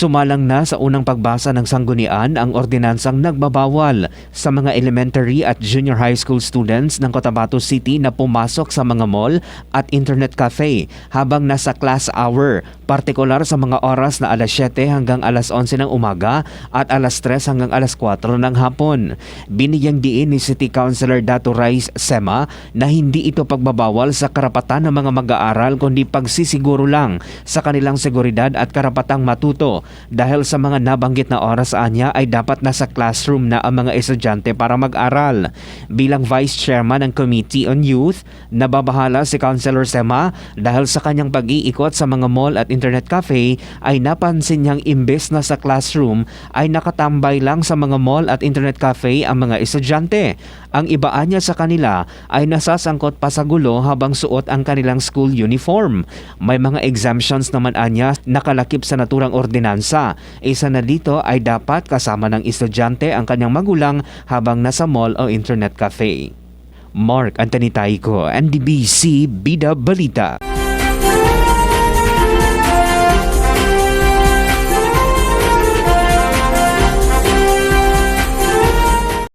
Sumalang na sa unang pagbasa ng sanggunian ang ordinansang nagbabawal sa mga elementary at junior high school students ng Cotabato City na pumasok sa mga mall at internet cafe habang nasa class hour, partikular sa mga oras na alas 7 hanggang alas 11 ng umaga at alas 3 hanggang alas 4 ng hapon. Binigyang diin ni City Councilor Dato Rice Sema na hindi ito pagbabawal sa karapatan ng mga mag-aaral kundi pagsisiguro lang sa kanilang seguridad at karapatang matuto dahil sa mga nabanggit na oras anya ay dapat nasa classroom na ang mga estudyante para mag-aral. Bilang Vice Chairman ng Committee on Youth, nababahala si Councilor Sema dahil sa kanyang pag-iikot sa mga mall at internet cafe ay napansin niyang imbes na sa classroom ay nakatambay lang sa mga mall at internet cafe ang mga estudyante. Ang ibaan niya sa kanila ay nasasangkot pa sa gulo habang suot ang kanilang school uniform. May mga exemptions naman anya nakalakip sa naturang ordinansa. Isa na dito ay dapat kasama ng estudyante ang kanyang magulang habang nasa mall o internet cafe. Mark Anthony Taiko, NDBC Bida Balita.